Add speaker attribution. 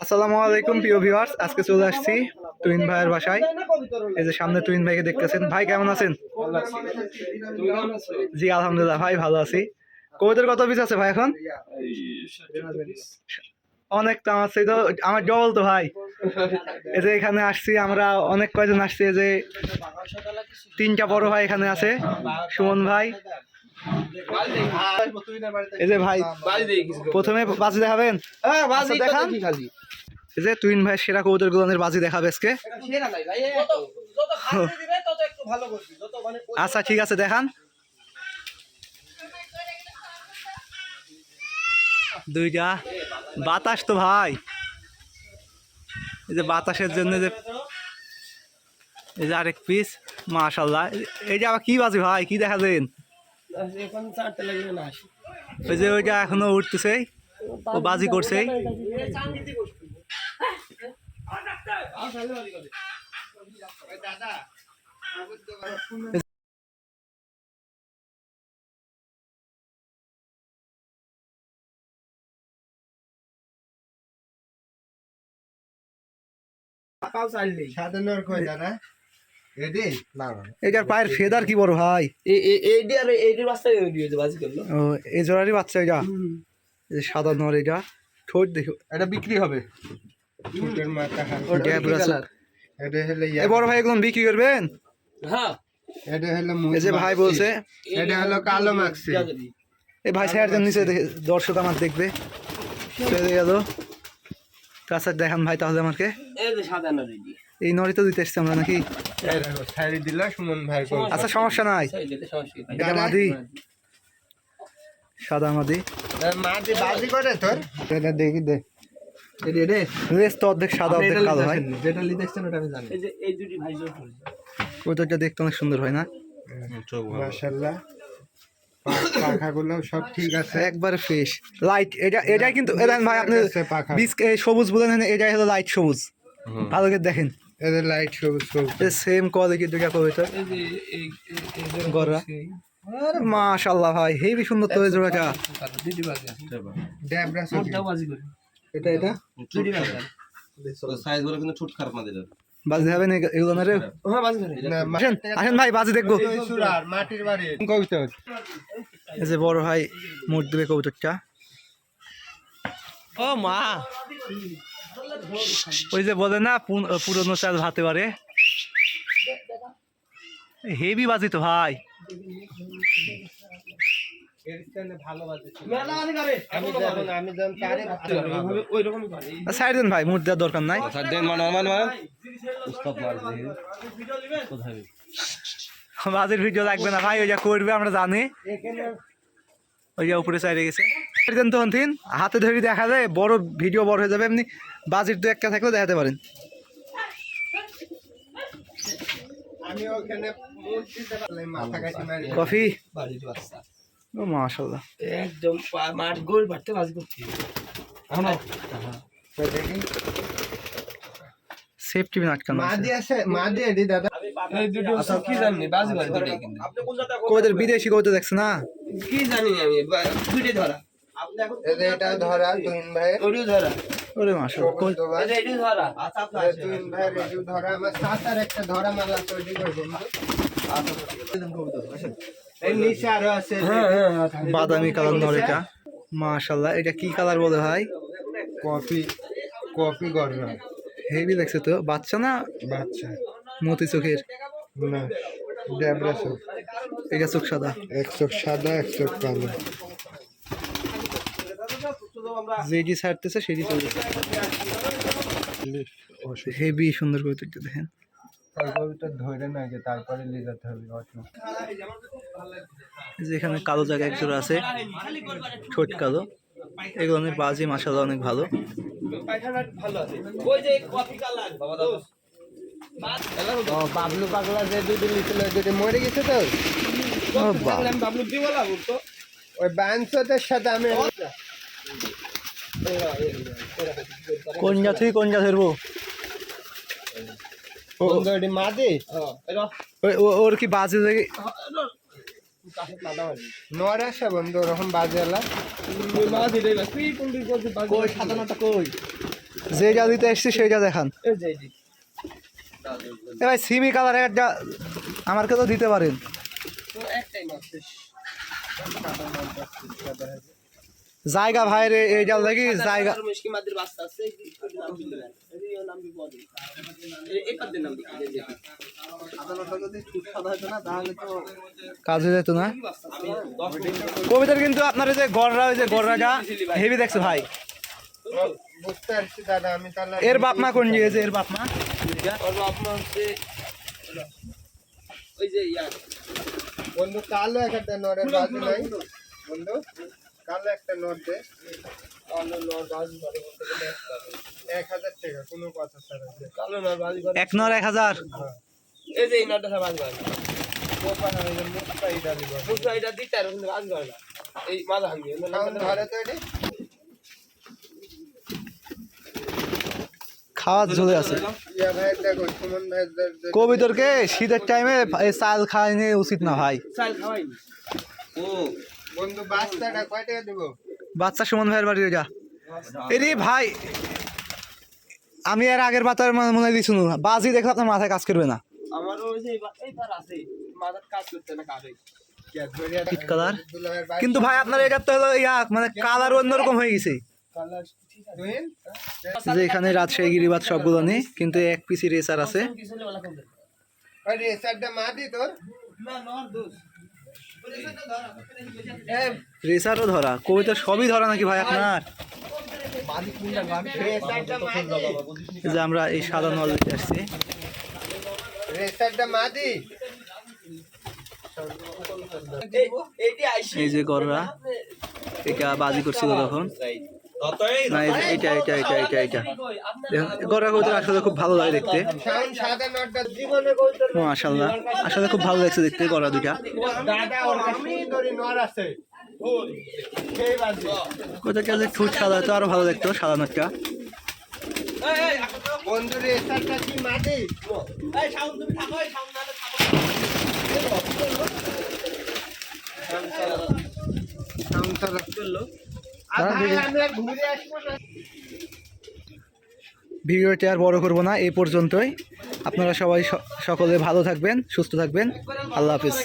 Speaker 1: আসসালামু আলাইকুম প্রিয় ভিউয়ার্স আজকে চলে আসছি তুহিন ভাইয়ের বাসায়। এই যে সামনে তুহিন ভাইকে দেখতেছেন। ভাই কেমন আছেন? জি আলহামদুলিল্লাহ ভাই ভালো আছি। কবুতর কত পিস আছে ভাই এখন? অনেক তো আমার তো আমার ডবল তো ভাই। এই যে এখানে আসছি আমরা অনেক কয়জন আসছি? এই যে তিনটা বড় ভাই এখানে আছে সুমন ভাই। এই যে ভাই প্রথমে বাজি দেখাবেন? আচ্ছা, দেখান। এই যে তুহিন ভাই সেরা কবুতর গুলোনের বাজি দেখাবে আজকে। আচ্ছা ঠিক আছে দেখান। দুইটা বাতাস তো ভাই। এই যে বাতাসের জন্য যে এই যে আরেক পিস মাশাল্লাহ এই যে আবার কি বাজি ভাই কি দেখালেন ওই যে ওইটা এখনও উঠতেছে। ও বাজি করছে।
Speaker 2: দাদা
Speaker 1: এটার পায়ের ফেদার কি বড় ভাই? ও এই জোড়ারই বাচ্চা এটা। সাদা নর এটা। ঠোঁট দেখো।
Speaker 2: এটা বিক্রি হবে। ঠোঁটের মাথা
Speaker 1: ওটা
Speaker 2: এটা হলো
Speaker 1: এ বড় ভাই এগুলো বিক্রি করবেন?
Speaker 2: এটা হলো
Speaker 1: এই যে ভাই বলছে।
Speaker 2: এটা হলো কালো
Speaker 1: এই ভাই নিচে দর্শক আমার দেখবে। চলে গেল কাছে দেখান ভাই তাহলে আমাকে। এই নরি তো দিতে এসছি আমরা নাকি?
Speaker 2: দেখো
Speaker 1: আচ্ছা সমস্যা নাই। এটা মাদি। সাদা মাদি।
Speaker 2: মাটি বাজি করে তোর। এটা দেখি দে।
Speaker 1: রেস তো অর্ধেক সাদা অর্ধেক কালো ভাই
Speaker 2: যেটা লিখেছেন ওটা আমি জানি।
Speaker 1: ওইটা দেখতে অনেক সুন্দর হয় না?
Speaker 2: মাশাআল্লাহ। পাখাগুলো সব ঠিক আছে।
Speaker 1: একবারে ফ্রেশ লাইট এটা এটাই কিন্তু এটা ভাই আপনি বিস সবুজ বলেন এটাই হলো লাইট সবুজ। ভালো করে দেখেন।
Speaker 2: এদের লাইট সবুজ সবুজ।
Speaker 1: সেম কোয়ালিটির দুটা গররা। মাশাল্লাহ ভাই হেবি সুন্দর তো এই জোড়াটা
Speaker 2: ড্যাবরা সবুজ এটা এটা?
Speaker 3: সাইজ বলে কিন্তু ছুট খারাপ না দিলে
Speaker 1: বাজি হবে না এগুলো না রে
Speaker 2: না
Speaker 1: আসেন আসেন ভাই বাজি দেখব।
Speaker 2: মাটির বাড়ি। কবিতা
Speaker 1: এই যে বড় ভাই মুখ দেবে কবুতরটা। ও মা। ওই যে বলে না পুরনো চাল ভাতে পারে হেভি বাজি তো ভাই
Speaker 2: আমি যেমন আমি যেমন তারে
Speaker 1: সাইড দেন ভাই দেওয়ার দরকার নাই।
Speaker 3: দেন মানে মানে মানে।
Speaker 1: বাজির ভিডিও লাগবে না ভাই ওই যা করবে আমরা জানি। ওই যা উপরে চাইরে গেছে। দেন তো অন্তিন। হাতে ধরে দেখা যায় বড় ভিডিও বড় হয়ে যাবে এমনি বাজির দু একটা থাকলেও দেখাতে পারেন।
Speaker 2: আমি ওখানে মুখ দিতে পারলাম মাথা কাটি মারি।
Speaker 1: কফি। মাশাল্লাহ
Speaker 4: একদম মাঠ গোল বাড়তে বাজ করছি
Speaker 2: দেখি।
Speaker 1: সেফটি পিন আটকানো আছে।
Speaker 2: দাদা।
Speaker 4: এই দুটো কি জানি বাজ করে দুটো কিন্তু।
Speaker 1: কবিদের বিদেশি কবিতা দেখছে না?
Speaker 4: কি জানি আমি দুটো ধরা।
Speaker 2: এটা ধরা তুহিন ভাই
Speaker 4: ওটিও ধরা।
Speaker 1: ওরে
Speaker 4: ধরা
Speaker 2: তুহিন ভাই রেডিও ধরা আমার একটা ধরা মালা তৈরি
Speaker 1: বাদামি কালার নর এটা মাশাল্লাহ এটা কি কালার বলে ভাই?
Speaker 2: কফি কফি গরম।
Speaker 1: হেভি দেখছে তো? বাচ্চা না
Speaker 2: বাচ্চা।
Speaker 1: মতি চোখের?
Speaker 2: না ড্যাবরা সব
Speaker 1: এটা চোখ সাদা।
Speaker 2: এক চোখ সাদা এক চোখ কালো।
Speaker 1: যেটি ছাড়তেছে সেটি চলতেছে। হেভি সুন্দর করে তুলতে দেখেন।
Speaker 2: ওই কবিতা ধরে না যে তারপরে নিয়ে যেতে হবে অটো
Speaker 1: এই কালো জায়গা এক জোড়া আছে ঠোঁট কালো। এগুলোর বাজি মাসাল্লাহ অনেক ভালো।
Speaker 4: যে কফি কালার বাবা দাও
Speaker 2: বাবলু পাগলা যে দুটো লিখছিল দুটো মরে গেছে তো
Speaker 4: বাবলু কি বলা বলতো
Speaker 2: ওই বাঞ্চদের সাথে আমি
Speaker 1: কোন জাতি কোন জাত ধরবো ও- ওর কি বাজি দেখে
Speaker 2: নর আসে বন্ধু ওরকম বাজে এলা
Speaker 1: যে যা দিতে এসছি দেখান।
Speaker 4: এই যে।
Speaker 1: এ ভাই সিমি কালার একটা আমাকে তো দিতে পারেন। জায়গা ভাইরে এই জাল দেখি জায়গা কাজে যেত না। কবিতার কিন্তু আপনার যে গড়রা ওই যে গড়রাটা হেভি দেখছ ভাই। এর বাপ মা কোন গিয়েছে এর বাপ মা?
Speaker 4: ওর বাপ মা হচ্ছে ওই যে
Speaker 2: বন্ধু, কালো একটা নাই। বন্ধু, কালো একটা নোট দে। এক
Speaker 4: নর
Speaker 1: এক হাজার?
Speaker 4: এই যে এই করে দিতে আর করে না।
Speaker 2: ধরে তো এটি
Speaker 1: খাওয়ার ঝুলে আছে
Speaker 2: ইয়া ভাই দেখো সুমন ভাই
Speaker 1: কবিতরকে শীতের টাইমে এই চাল খাওয়ানি উচিত না ভাই।
Speaker 4: চাল খাওয়াইনি ও
Speaker 2: বন্ধু বাচ্চাটা কয় টাকা দিব?
Speaker 1: বাচ্চা সুমন ভাইয়ের বাড়ি যা এরে ভাই আমি আর আগের বাতার মনে হয় দিছুন বাজি দেখলে আপনার মাথায় কাজ করবে না। কিন্তু ভাই আপনার এটা তো হলো ইয়া মানে কালার অন্যরকম হয়ে গেছে।
Speaker 4: কালার ঠিক আছে
Speaker 2: তুহিন
Speaker 1: যে এখানে রাজশাহী গিরিবাদ সবগুলো নেই কিন্তু এক পিসি রেসার আছে।
Speaker 2: রেসারটা মাটি তোর।
Speaker 4: না দোষ
Speaker 1: ধরা, কবিতা সবই ধরা নাকি ভাই আপনার? যে আমরা এই সাদা নল দিতে আসছি।
Speaker 4: এই
Speaker 1: যে গররা এটা বাজি করছিল তখন। না এটা এটা এটা এটা আসলে খুব ভালো লাগে দেখতে। মাশাল্লাহ আসলে খুব ভালো লাগছে দেখতে ঠুট সাদা তো আরও ভালো দেখতো সাদা নটটা
Speaker 4: সাউন্ড
Speaker 1: ভিডিওটি আর বড় করব না এই পর্যন্তই। আপনারা সবাই সকলে ভালো থাকবেন সুস্থ থাকবেন। আল্লাহ হাফিজ।